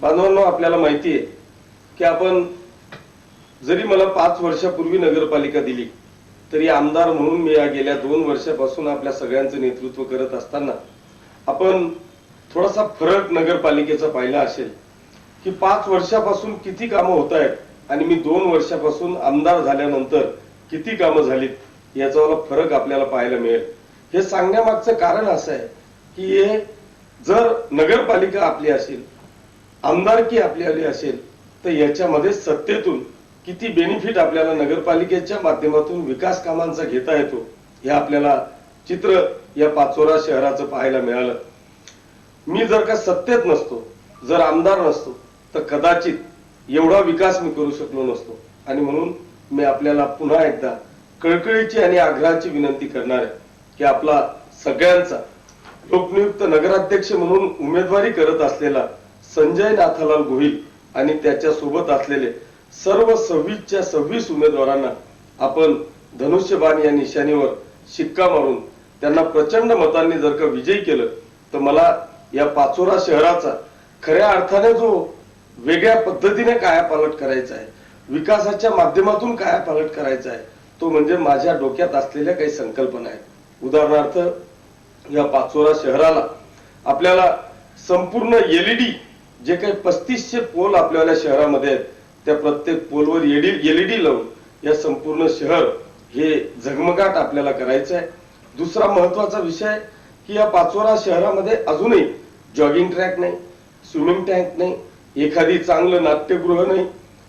बांधवांनो आपल्याला माहिती आहे की आपण जरी मला पाच वर्षापूर्वी नगरपालिका दिली तरी आमदार म्हणून मी या गेल्या दोन वर्षापासून आपल्या सगळ्यांचं नेतृत्व करत असताना आपण थोडासा फरक नगरपालिकेचा पाहिला असेल की पाच वर्षापासून किती कामं होत आहेत आणि मी दोन वर्षापासून आमदार झाल्यानंतर किती कामं झालीत याचा मला फरक आपल्याला पाहायला मिळेल. हे सांगण्यामागचं कारण असं आहे की हे जर नगरपालिका आपली असेल आमदारकी आपली आली असेल तर याच्यामध्ये सत्तेतून किती बेनिफिट आपल्याला नगरपालिकेच्या माध्यमातून विकास कामांचा घेता येतो हे आपल्याला चित्र या पाचोरा शहराचं पाहायला मिळालं. मी जर का सत्तेत नसतो जर आमदार नसतो तर कदाचित एवढा विकास मी करू शकलो नसतो. आणि म्हणून मी आपल्याला पुन्हा एकदा कळकळीची आणि आग्रहाची विनंती करणार आहे की आपला सगळ्यांचा लोकनियुक्त नगराध्यक्ष म्हणून उमेदवारी करत असलेला संजय नाथालाल गोहिल आणि त्याच्यासोबत असलेले सर्व सव्वीसच्या सव्वीस उमेदवारांना आपण धनुष्यबाण या निशाणीवर शिक्का मारून त्यांना प्रचंड मतांनी जर का विजयी केलं तर मला या पाचोरा शहराचा खऱ्या अर्थाने जो वेगळ्या पद्धतीने कायापालट करायचा आहे विकासाच्या माध्यमातून कायापालट करायचा आहे तो म्हणजे माझ्या डोक्यात असलेल्या काही संकल्पना आहेत. उदाहरणार्थ या पाचोरा शहराला आपल्याला संपूर्ण एलईडी जे काही पस्तीसशे पोल आपल्याला शहरामध्ये आहेत त्या प्रत्येक पोलवर एलईडी लावून या संपूर्ण शहर हे झगमगाट आपल्याला करायचं आहे दुसरा महत्त्वाचा विषय की या पाचोरा शहरामध्ये अजूनही जॉगिंग ट्रॅक नाही स्विमिंग टँक नाही एखादी चांगलं नाट्यगृह नाही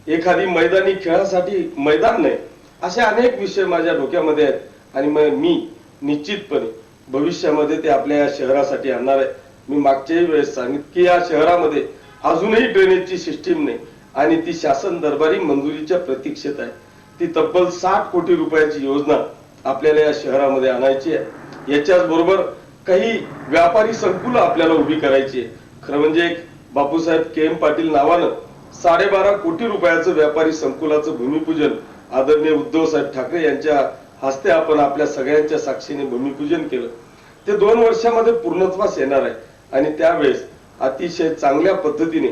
एखादी मैदानी खेळासाठी मैदान नाही असे अनेक विषय माझ्या डोक्यामध्ये आहेत आणि मग मी निश्चितपणे भविष्यामध्ये ते आपल्या या शहरासाठी आणणार आहे. मी मागच्याही वेळेस सांगितलं की या शहरामध्ये अजूनही ड्रेनेजची सिस्टीम नाही. आणि ती शासन दरबारी मंजुरीच्या प्रतीक्षेत आहे. ती तब्बल साठ कोटी रुपयाची योजना आपल्याला या शहरामध्ये आणायची आहे. याच्याच बरोबर काही व्यापारी संकुल आपल्याला उभी करायची आहे. खरं म्हणजे एक बापूसाहेब के एम पाटील नावानं साडेबारा कोटी रुपयाचं व्यापारी संकुलाचं भूमिपूजन आदरणीय उद्धव साहेब ठाकरे यांच्या हस्ते आपण आपल्या सगळ्यांच्या साक्षीने भूमिपूजन केलं. ते दोन वर्षामध्ये पूर्णत्वास येणार आहे. आणि त्यावेळेस अतिशय चांगल्या पद्धतीने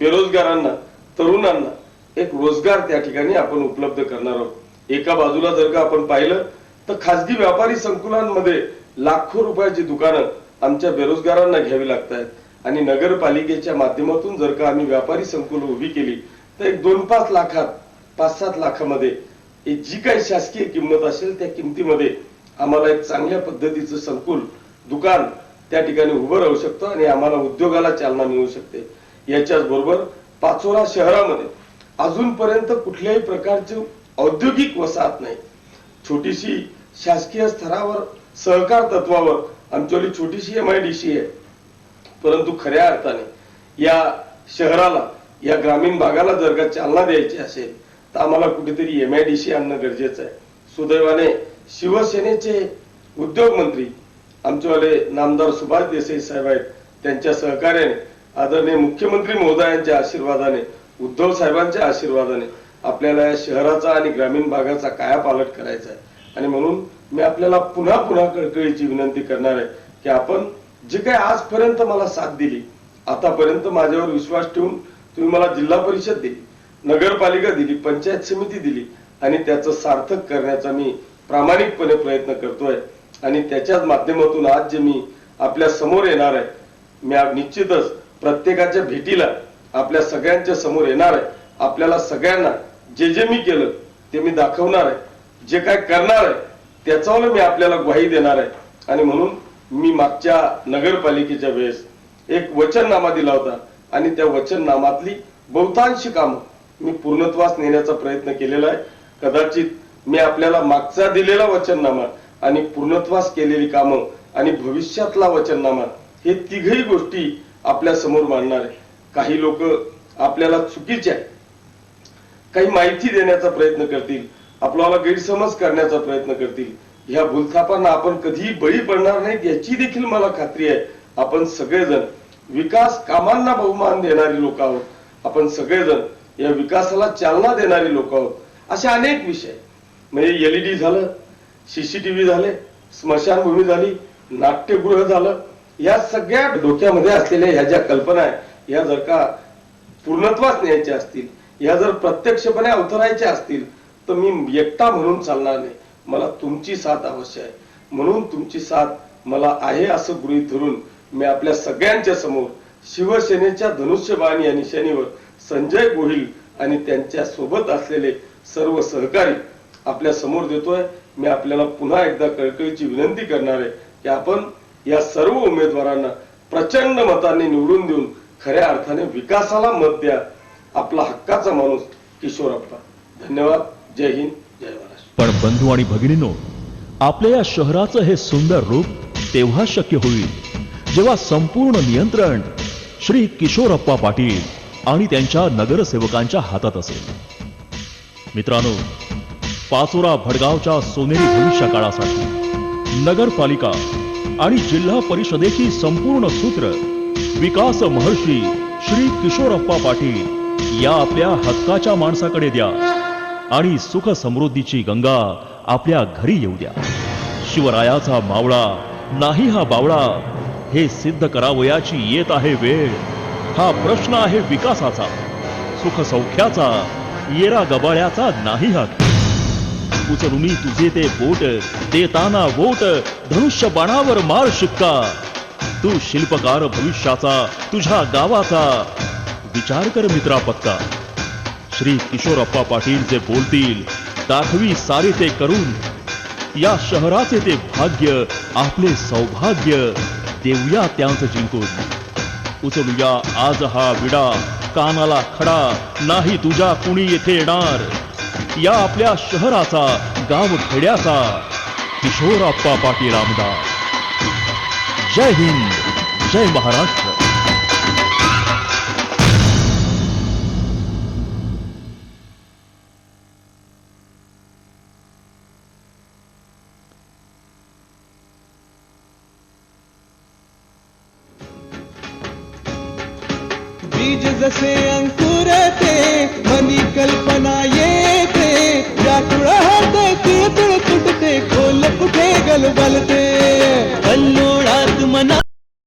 बेरोजगारांना तरुणांना एक रोजगार त्या ठिकाणी आपण उपलब्ध करणार आहोत. एका बाजूला जर का आपण पाहिलं तर खासगी व्यापारी संकुलांमध्ये लाखो रुपयाची दुकानं आमच्या बेरोजगारांना घ्यावी लागत आहेत आणि नगरपालिकेच्या माध्यमातून जर का आम्ही व्यापारी संकुल उभी केली तर एक दोन पाच लाखात पाच सात लाखामध्ये जी काही शासकीय किंमत असेल त्या किमतीमध्ये आम्हाला एक चांगल्या पद्धतीचं संकुल दुकान त्या ठिकाणी उभं राहू शकतं आणि आम्हाला उद्योगाला चालना मिळू शकते. याच्याच बरोबर पाचोरा शहरामध्ये अजूनपर्यंत कुठल्याही प्रकारचे औद्योगिक वसाहत नाही. छोटीशी शासकीय स्तरावर सहकार तत्वावर आमच्यावाली छोटीशी एम आय डी सी आहे. परंतु खऱ्या अर्थाने या शहराला या ग्रामीण भागाला जर का चालना द्यायची असेल तर आम्हाला कुठेतरी एम आय डी सी आणणं गरजेचं आहे. सुदैवाने शिवसेनेचे उद्योग मंत्री आमचेवाले नामदार सुभाष देसाई साहेब आहेत. त्यांच्या सहकार्याने आदरणीय मुख्यमंत्री महोदयांच्या आशीर्वादाने उद्धव साहेबांच्या आशीर्वादाने आपल्याला या शहराचा आणि ग्रामीण भागाचा कायापालट करायचा आहे. आणि म्हणून मी आपल्याला पुन्हा पुन्हा कळकळीची विनंती करणार आहे की आपण जे काही आजपर्यंत मला साथ दिली आतापर्यंत माझ्यावर विश्वास ठेवून तुम्ही मला जिल्हा परिषद दिली नगरपालिका दिली पंचायत समिती दिली आणि त्याचं सार्थक करण्याचा मी प्रामाणिकपणे प्रयत्न करतोय. आणि त्याच्याच माध्यमातून आज जे मी आपल्यासमोर येणार आहे मी निश्चितच प्रत्येकाच्या भेटीला आपल्या सगळ्यांच्या समोर येणार आहे. आपल्याला सगळ्यांना जे जे मी केलं ते मी दाखवणार आहे. जे काय करणार आहे त्याच्यावर मी आपल्याला ग्वाही देणार आहे. आणि म्हणून मी मागच्या नगरपालिकेच्या वेळेस एक वचननामा दिला होता. आणि त्या वचननामातली बहुतांशी कामं मी पूर्णत्वास नेण्याचा प्रयत्न केलेला आहे. कदाचित मी आपल्याला मागचा दिलेला वचननामा आणि पूर्णत्वास केलेली कामं आणि भविष्यातला वचननामा हे तिघही गोष्टी आपल्यासमोर मांडणार आहे. काही लोक आपल्याला चुकीच्या काही माहिती देण्याचा प्रयत्न करतील आपल्याला गैरसमज करण्याचा प्रयत्न करतील. ह्या भूलथापांना आपण कधीही बळी पडणार नाहीत याची देखील मला खात्री आहे. आपण सगळेजण विकास कामांना बहुमान देणारी लोक आहोत. आपण सगळेजण या विकासाला चालना देणारी लोक आहोत. असे अनेक विषय म्हणजे एलईडी झालं सीसीटीव्ही झाले स्मशानभूमी झाली नाट्यगृह झालं. या सगळ्या डोक्यामध्ये असलेल्या ह्या ज्या कल्पना आहे या जर का पूर्णत्वास न्यायच्या असतील या जर प्रत्यक्षपणे अवतरायच्या असतील तर मी एकटा म्हणून चालणार नाही. मला तुमची साथ अवश्य आहे. म्हणून तुमची साथ मला आहे असं गृहीत धरून मी आपल्या सगळ्यांच्या समोर शिवसेनेच्या धनुष्यबाणी या निशाणीवर संजय गोहिल आणि त्यांच्यासोबत असलेले सर्व सहकारी आपल्यासमोर देतोय. मी आपल्याला पुन्हा एकदा कळकळीची विनंती करणार आहे की आपण या सर्व उमेदवारांना प्रचंड मतांनी निवडून देऊन खऱ्या अर्थाने विकासाला मत द्या. आपला हक्काचा माणूस किशोरप्पा धन्यवाद. जय हिंद. जय महाराष्ट्र. पण बंधू आणि भगिनींनो आपल्या या शहराचं हे सुंदर रूप तेव्हा शक्य होईल जेव्हा संपूर्ण नियंत्रण श्री किशोरप्पा पाटील आणि त्यांच्या नगरसेवकांच्या हातात असेल. मित्रांनो पाचोरा भडगावच्या सोनेरी भविष्यकाळासाठी. नगरपालिका आणि जिल्हा परिषदेची संपूर्ण सूत्र विकास महर्षी श्री किशोरप्पा पाटील या आपल्या हक्काच्या माणसाकडे द्या आणि सुख समृद्धीची गंगा आपल्या घरी येऊ द्या. शिवरायाचा मावळा नाही हा बावळा हे सिद्ध करावयाची येत आहे वेळ. हा प्रश्न आहे विकासाचा सुख सौख्याचा येरा गबाळ्याचा नाही हा उचलुनी तुझे ते बोट देताना वोट धनुष्य बाणावर मार शिक्का. तू शिल्पकार भविष्याचा तुझ्या गावाचा. विचार कर मित्रा पक्का. श्री किशोरप्पा पाटील जे बोलतील दाखवी सारे ते करून. या शहराचे ते भाग्य आपले सौभाग्य. देऊया त्यांचं जिंकून. उचलूया आज हा विडा कानाला खडा. नाही तुझ्या कुणी येथे येणार. या आपल्या शहराचा गाव खेड्याचा किशोरप्पा पाटील आमदार. जय हिंद जय महाराष्ट्र. बीज जसे अंकुरते मनी कल्पना येते. या तुळहात तुळतुळ तुटते खोल कुठे गलबलते. कल्लोळात मना